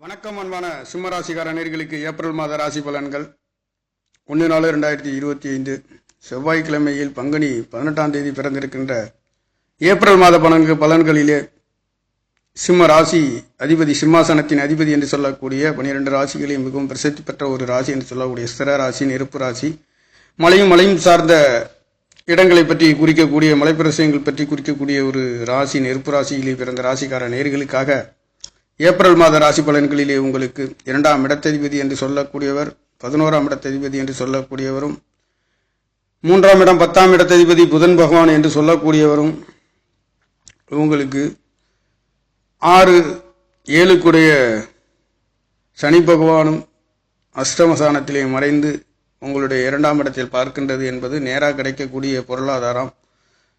வணக்கம் அன்பான சிம்மராசிக்கார நேர்களுக்கு ஏப்ரல் மாத ராசி பலன்கள். ஒன்று நாலு ரெண்டாயிரத்தி இருபத்தி ஐந்து செவ்வாய்க்கிழமையில் பங்குனி பதினெட்டாம் தேதி பிறந்திருக்கின்ற ஏப்ரல் மாத பலன்கள் பலன்களிலே சிம்ம ராசி அதிபதி சிம்மாசனத்தின் அதிபதி என்று சொல்லக்கூடிய பனிரெண்டு ராசிகளையும் மிகவும் பிரசித்தி பெற்ற ஒரு ராசி என்று சொல்லக்கூடிய ஸ்திர ராசி நெருப்பு ராசி. மலையும் மலையும் சார்ந்த இடங்களை பற்றி குறிக்கக்கூடிய மலைப்பிரசயங்கள் பற்றி குறிக்கக்கூடிய ஒரு ராசி நெருப்பு ராசியிலே பிறந்த ராசிக்கார நேர்களுக்காக ஏப்ரல் மாத ராசி பலன்களிலே உங்களுக்கு இரண்டாம் இடத்ததிபதி என்று சொல்லக்கூடியவர் பதினோராம் இடத்ததிபதி என்று சொல்லக்கூடியவரும் மூன்றாம் இடம் பத்தாம் இடத்ததிபதி புதன் பகவான் என்று சொல்லக்கூடியவரும் உங்களுக்கு ஆறு ஏழுக்குடைய சனி பகவானும் அஷ்டமசானத்திலே மறைந்து உங்களுடைய இரண்டாம் இடத்தில் பார்க்கின்றது என்பது நேராக கிடைக்கக்கூடிய பொருளாதாரம்.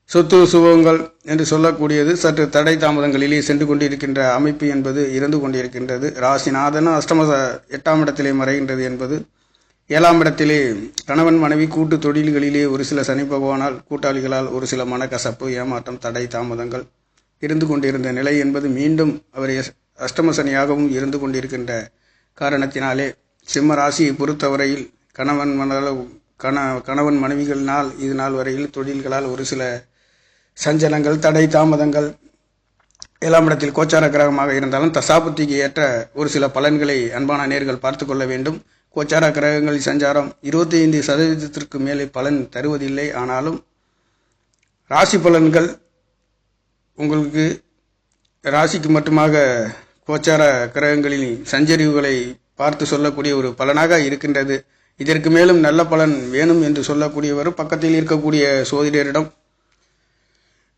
சொத்து சுபங்கள் என்று சொல்லக்கூடியது சற்று தடை தாமதங்களிலே சென்று கொண்டிருக்கின்ற அமைப்பு என்பது இருந்து கொண்டிருக்கின்றது. ராசிநாதனும் அஷ்டம எட்டாம் இடத்திலே மறைகின்றது என்பது. ஏழாம் இடத்திலே கணவன் மனைவி கூட்டு தொழில்களிலே ஒரு சில சனி பகவானால் கூட்டாளிகளால் ஒரு சில மனக்கசப்பு ஏமாற்றம் தடை தாமதங்கள் இருந்து கொண்டிருந்த நிலை என்பது மீண்டும் அவர் அஷ்டம சனியாகவும் இருந்து கொண்டிருக்கின்ற காரணத்தினாலே சிம்ம ராசியை பொறுத்தவரையில் கணவன் மணல கண கணவன் மனைவிகளினால் இது நாள் வரையில் தொழில்களால் ஒரு சில சஞ்சலங்கள் தடை தாமதங்கள் ஏழாம் இடத்தில் கோச்சார கிரகமாக இருந்தாலும் தசாபுத்திக்கு ஏற்ற ஒரு சில பலன்களை அன்பான நேர்கள் பார்த்து கொள்ள வேண்டும். கோச்சார கிரகங்களில் சஞ்சாரம் இருபத்தி ஐந்து சதவீதத்திற்கு மேலே பலன் தருவதில்லை. ஆனாலும் ராசி பலன்கள் உங்களுக்கு ராசிக்கு மட்டுமாக கோச்சார கிரகங்களின் சஞ்சரிவுகளை பார்த்து சொல்லக்கூடிய ஒரு பலனாக இருக்கின்றது. இதற்கு மேலும் நல்ல பலன் வேணும் என்று சொல்லக்கூடியவர் பக்கத்தில் இருக்கக்கூடிய சோதிடரிடம்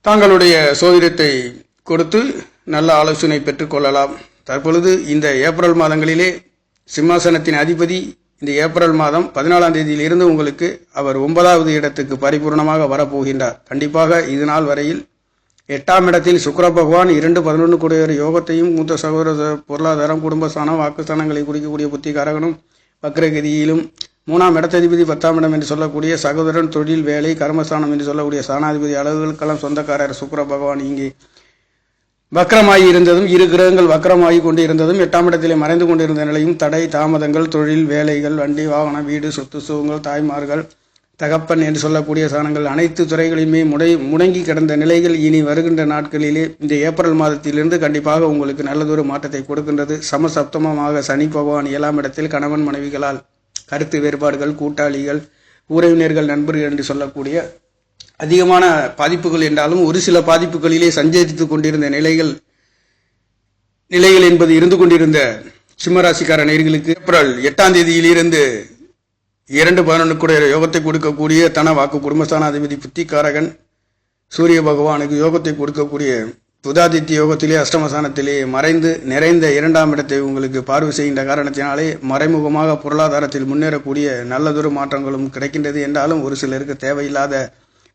தாங்களுடைய சோதிடத்தை கொடுத்து நல்ல ஆலோசனை பெற்றுக்கொள்ளலாம் தற்பொழுது இந்த ஏப்ரல் மாதங்களிலே சிம்மாசனத்தின் அதிபதி இந்த ஏப்ரல் மாதம் பதினாலாம் தேதியிலிருந்து உங்களுக்கு அவர் ஒன்பதாவது இடத்துக்கு பரிபூர்ணமாக வரப்போகின்றார். கண்டிப்பாக இது நாள் வரையில் எட்டாம் இடத்தில் சுக்கர பகவான் இரண்டு பதினொன்று கூடிய யோகத்தையும் மூத்த சகோதர பொருளாதாரம் குடும்பஸ்தானம் வாக்குஸ்தானங்களை குறிக்கக்கூடிய புத்திகாரகனும் வக்ரகதியிலும் மூணாம் இடத்ததிபதி பத்தாம் இடம் என்று சொல்லக்கூடிய சகோதரன் தொழில் வேலை கர்மஸ்தானம் என்று சொல்லக்கூடிய சாணாதிபதி அளவுகளுக்கெல்லாம் சொந்தக்காரர் சுக்கர பகவான் இங்கே வக்கரமாகி இருந்ததும் இரு கிரகங்கள் வக்கரமாகி கொண்டு இருந்ததும் எட்டாம் இடத்திலே மறைந்து கொண்டிருந்த நிலையும் தடை தாமதங்கள் தொழில் வேலைகள் வண்டி வாகனம் வீடு சொத்து சுகங்கள் தாய்மார்கள் தகப்பன் என்று சொல்லக்கூடிய சாணங்கள் அனைத்து துறைகளிலுமே முடை முடங்கி கிடந்த நிலைகள் இனி வருகின்ற நாட்களிலே இந்த ஏப்ரல் மாதத்திலிருந்து கண்டிப்பாக உங்களுக்கு நல்லதொரு மாற்றத்தை கொடுக்கின்றது. சமசப்தமமாக சனி பகவான் ஏழாம் இடத்தில் கணவன் மனைவிகளால் கருத்து வேறுபாடுகள் கூட்டாளிகள் உறவினர்கள் நண்பர்கள் என்று சொல்லக்கூடிய அதிகமான பாதிப்புகள் என்றாலும் ஒரு சில பாதிப்புகளிலே சஞ்சரித்து கொண்டிருந்த நிலைகள் நிலைகள் என்பது இருந்து கொண்டிருந்த சிம்மராசிக்கார நேர்களுக்கு ஏப்ரல் எட்டாம் தேதியிலிருந்து இரண்டு பதினொன்றுக்குடைய யோகத்தை கொடுக்கக்கூடிய தன வாக்கு குடும்பஸ்தானாதிபதி புத்திகாரகன் சூரிய பகவானுக்கு யோகத்தை கொடுக்கக்கூடிய புதாதித்ய யோகத்திலே அஷ்டமசானத்திலே மறைந்து நிறைந்த இரண்டாம் இடத்தை உங்களுக்கு பார்வை செய்கின்ற காரணத்தினாலே மறைமுகமாக பொருளாதாரத்தில் முன்னேறக்கூடிய நல்லதொரு மாற்றங்களும் கிடைக்கின்றது என்றாலும் ஒரு சிலருக்கு தேவையில்லாத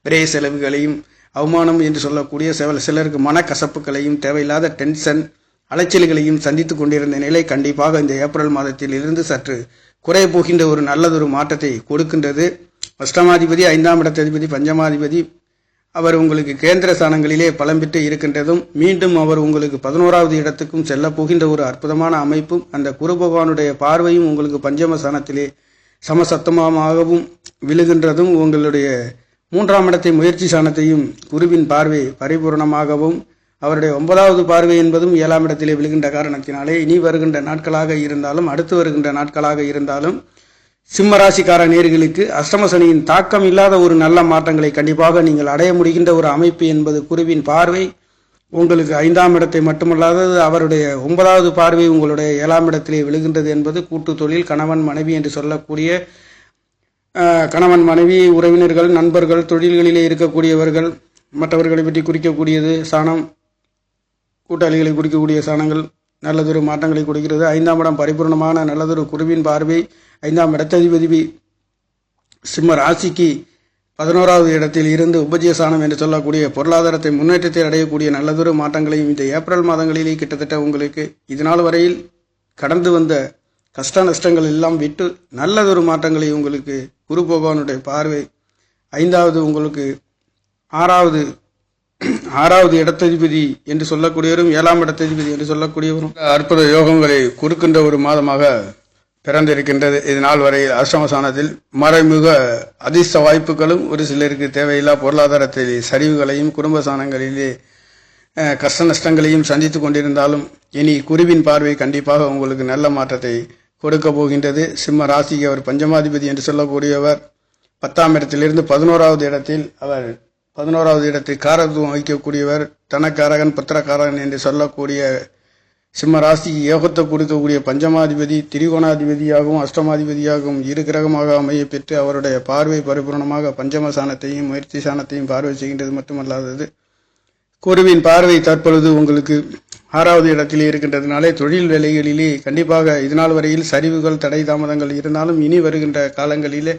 பிரே செலவுகளையும் அவமானம் என்று சொல்லக்கூடிய சில சிலருக்கு மனக்கசப்புகளையும் தேவையில்லாத டென்ஷன் அலைச்சல்களையும் சந்தித்து கொண்டிருந்த நிலை கண்டிப்பாக இந்த ஏப்ரல் மாதத்தில் இருந்து சற்று குறைய போகின்ற ஒரு நல்லதொரு மாற்றத்தை கொடுக்கின்றது. அஷ்டமாதிபதி ஐந்தாம் இடத்ததிபதி பஞ்சமாதிபதி அவர் உங்களுக்கு கேந்திர ஸ்தானங்களிலே பலம் பெற்று இருக்கின்றதும் மீண்டும் அவர் உங்களுக்கு பதினோராவது இடத்துக்கும் செல்ல போகின்ற ஒரு அற்புதமான அமைப்பும் அந்த குரு பகவானுடைய பார்வையும் உங்களுக்கு பஞ்சம ஸ்தானத்திலே சமசத்தமாகவும் விழுகின்றதும் உங்களுடைய மூன்றாம் இடத்தை முயற்சி ஸ்தானத்தையும் குருவின் பார்வை பரிபூர்ணமாகவும் அவருடைய ஒன்பதாவது பார்வை என்பதும் ஏழாம் இடத்திலே விழுகின்ற காரணத்தினாலே இனி வருகின்ற நாட்களாக இருந்தாலும் அடுத்து வருகின்ற நாட்களாக இருந்தாலும் சிம்ம ராசிக்கார நேர்களுக்கு அஷ்டம சனியின் தாக்கம் இல்லாத ஒரு நல்ல மாற்றங்களை கண்டிப்பாக நீங்கள் அடைய முடிகின்ற ஒரு அமைப்பு என்பது குருவின் பார்வை. உங்களுக்கு ஐந்தாம் இடத்தை மட்டுமல்லாதது அவருடைய ஒன்பதாவது பார்வை உங்களுடைய ஏழாம் இடத்திலே விழுகின்றது என்பது கூட்டு தொழில் கணவன் மனைவி என்று சொல்லக்கூடிய கணவன் மனைவி உறவினர்கள் நண்பர்கள் தொழில்களிலே இருக்கக்கூடியவர்கள் மற்றவர்களை பற்றி குறிக்கக்கூடியது சாணம் கூட்டாளிகளை குறிக்கக்கூடிய சாணங்கள் நல்லதொரு மாற்றங்களை கொடுக்கிறது. ஐந்தாம் இடம் பரிபூர்ணமான நல்லதொரு குருவின் பார்வை. ஐந்தாம் இடத்ததிபதி சிம்ம ராசிக்கு பதினோராவது இடத்தில் இருந்து உபஜயசானம் என்று சொல்லக்கூடிய பொருளாதாரத்தை முன்னேற்றத்தை அடையக்கூடிய நல்லதொரு மாற்றங்களையும் இந்த ஏப்ரல் மாதங்களிலே கிட்டத்தட்ட உங்களுக்கு இதனால் வரையில் கடந்து வந்த கஷ்ட நஷ்டங்கள் எல்லாம் விட்டு நல்லதொரு மாற்றங்களை உங்களுக்கு குரு பகவானுடைய பார்வை. ஐந்தாவது உங்களுக்கு ஆறாவது ஆறாவது இடத்ததிபதி என்று சொல்லக்கூடியவரும் ஏழாம் இடத்ததிபதி என்று சொல்லக்கூடியவரும். அற்புத யோகங்களை கொடுக்கின்ற ஒரு மாதமாக பிறந்திருக்கின்றது. இது நாள் வரை அஷ்டமசானத்தில் மறைமுக அதிர்ஷ்ட வாய்ப்புகளும் ஒரு சிலருக்கு தேவையில்லா பொருளாதாரத்தில் சரிவுகளையும் குடும்ப சாணங்களிலே கஷ்ட நஷ்டங்களையும் சந்தித்து கொண்டிருந்தாலும் இனி குருவின் பார்வை கண்டிப்பாக உங்களுக்கு நல்ல மாற்றத்தை கொடுக்க போகின்றது. சிம்ம ராசிக்கு அவர் பஞ்சமாதிபதி என்று சொல்லக்கூடியவர். பத்தாம் இடத்திலிருந்து பதினோராவது இடத்தில் அவர் பதினோராவது இடத்தை காரத்துவம் வகிக்கக்கூடியவர் தனக்காரகன் புத்திரக்காரகன் என்று சொல்லக்கூடிய சிம்ம ராசிக்கு யோகத்தை கொடுக்கக்கூடிய பஞ்சமாதிபதி திரிகோணாதிபதியாகவும் அஷ்டமாதிபதியாகவும் இரு கிரகமாக அமைய பெற்று அவருடைய பார்வை பரிபூர்ணமாக பஞ்சம சாணத்தையும் முயற்சி சாணத்தையும் பார்வை செய்கின்றது மட்டுமல்லாதது குருவின் பார்வை தற்பொழுது உங்களுக்கு ஆறாவது இடத்தில் இருக்கின்றதுனாலே தொழில் வேலைகளிலே கண்டிப்பாக இதுநாள் வரையில் சரிவுகள் தடை தாமதங்கள் இருந்தாலும் இனி வருகின்ற காலங்களிலே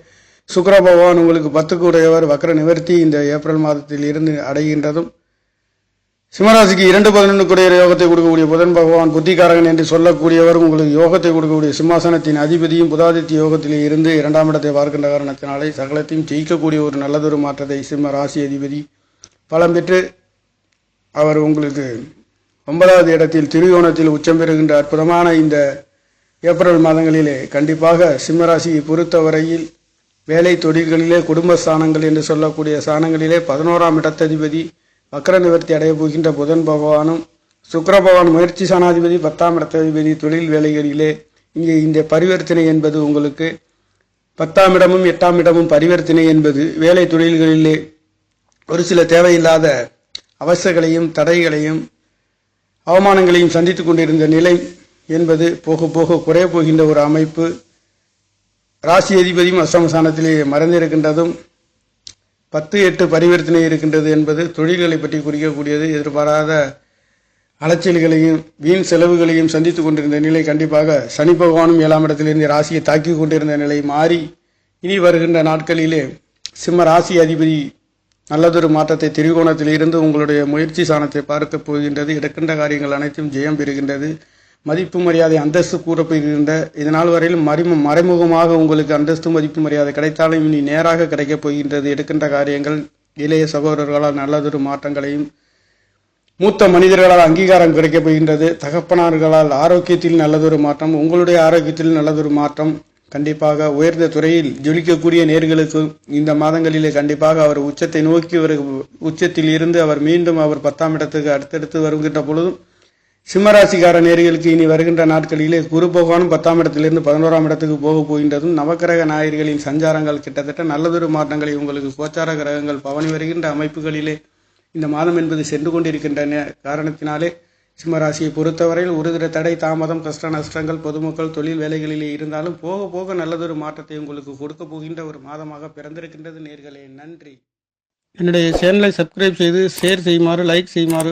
சுக்கர பகவான் உங்களுக்கு பத்துக்கு உடையவர் வக்கர நிவர்த்தி இந்த ஏப்ரல் மாதத்தில் இருந்து அடைகின்றதும் சிம்மராசிக்கு இரண்டு பதினொன்றுக்குடைய யோகத்தை கொடுக்கக்கூடிய புதன் பகவான் புத்திகாரகன் என்று சொல்லக்கூடியவர் உங்களுக்கு யோகத்தை கொடுக்கக்கூடிய சிம்மாசனத்தின் அதிபதியும் புதாதித்ய யோகத்திலே இருந்து இரண்டாம் இடத்தை பார்க்கின்ற காரணத்தினாலே சகலத்தையும் ஜெயிக்கக்கூடிய ஒரு நல்லதொரு மாற்றத்தை சிம்ம ராசி அதிபதி பலம் பெற்று அவர் உங்களுக்கு ஒன்பதாவது இடத்தில் திருகோணத்தில் உச்சம் பெறுகின்ற அற்புதமான இந்த ஏப்ரல் மாதங்களிலே கண்டிப்பாக சிம்மராசியை பொறுத்தவரையில் வேலை தொழில்களிலே குடும்ப ஸ்தானங்கள் என்று சொல்லக்கூடிய ஸ்தானங்களிலே பதினோராம் இடத்ததிபதி வக்கர நிவர்த்தி அடைய போகின்ற புதன் பகவானும் சுக்கர பகவான் முயற்சி சாணாதிபதி பத்தாம் இடத்ததிபதி தொழில் வேலைகளிலே இங்கே இந்த பரிவர்த்தனை என்பது உங்களுக்கு பத்தாம் இடமும் எட்டாம் இடமும் பரிவர்த்தனை என்பது வேலை தொழில்களிலே ஒரு சில தேவையில்லாத அவசகளையும் தடைகளையும் அவமானங்களையும் சந்தித்து கொண்டிருந்த நிலை என்பது போக போக குறைய போகின்ற ஒரு அமைப்பு. ராசி அதிபதியும் அஷ்டமஸ்தானத்திலே மறைந்திருக்கின்றதும் பத்து எட்டு பரிவர்த்தனை இருக்கின்றது என்பது தொழில்களை பற்றி குறிக்கக்கூடியது எதிர்பாராத அலைச்சல்களையும் வீண் செலவுகளையும் சந்தித்துக் கொண்டிருந்த நிலை கண்டிப்பாக சனி பகவானும் ஏழாம் இடத்திலிருந்து ராசியை தாக்கி கொண்டிருந்த நிலை மாறி இனி வருகின்ற நாட்களிலே சிம்ம ராசி அதிபதி நல்லதொரு மாற்றத்தை திரிகோணத்தில் இருந்து உங்களுடைய முயற்சி சாணத்தை பார்க்கப் போகின்றது. எடுக்கின்ற காரியங்கள் அனைத்தும் ஜெயம் பெறுகின்றது. மதிப்பு மரியாதை அந்தஸ்து கூறப்படுகின்ற இதனால் வரையில் மறைமு மறைமுகமாக உங்களுக்கு அந்தஸ்து மதிப்பு மரியாதை கிடைத்தாலும் இனி நேராக கிடைக்கப் போகின்றது. எடுக்கின்ற காரியங்கள் இளைய சகோதரர்களால் நல்லதொரு மாற்றங்களையும் மூத்த மனிதர்களால் அங்கீகாரம் கிடைக்கப் போகின்றது. தகப்பனார்களால் ஆரோக்கியத்தில் நல்லதொரு மாற்றம் உங்களுடைய ஆரோக்கியத்தில் நல்லதொரு மாற்றம் கண்டிப்பாக உயர்ந்த துறையில் ஜொலிக்கக்கூடிய நேர்களுக்கு இந்த மாதங்களிலே கண்டிப்பாக அவர் உச்சத்தை நோக்கி ஒரு உச்சத்தில் இருந்து அவர் மீண்டும் அவர் பத்தாம் இடத்துக்கு அடுத்தடுத்து வருகின்ற பொழுதும் சிம்மராசிக்கார நேர்களுக்கு இனி வருகின்ற நாட்களிலே குரு பகவானும் பத்தாம் இடத்திலிருந்து பதினோராம் இடத்துக்கு போக போகின்றதும் நவக்கிரக நாயர்களின் சஞ்சாரங்கள் கிட்டத்தட்ட நல்லதொரு மாற்றங்களை உங்களுக்கு கோச்சார கிரகங்கள் பவனி வருகின்ற அமைப்புகளிலே இந்த மாதம் என்பது சென்று கொண்டிருக்கின்ற காரணத்தினாலே சிம்மராசியை பொறுத்தவரையில் ஒருகிற தடை தாமதம் கஷ்ட நஷ்டங்கள் பொதுமக்கள் தொழில் வேலைகளிலே இருந்தாலும் போக போக நல்லதொரு மாற்றத்தை உங்களுக்கு கொடுக்க போகின்ற ஒரு மாதமாக பிறந்திருக்கின்றது நேர்களே. நன்றி. என்னுடைய சேனலை சப்ஸ்கிரைப் செய்து ஷேர் செய்யுமாறு லைக் செய்யுமாறு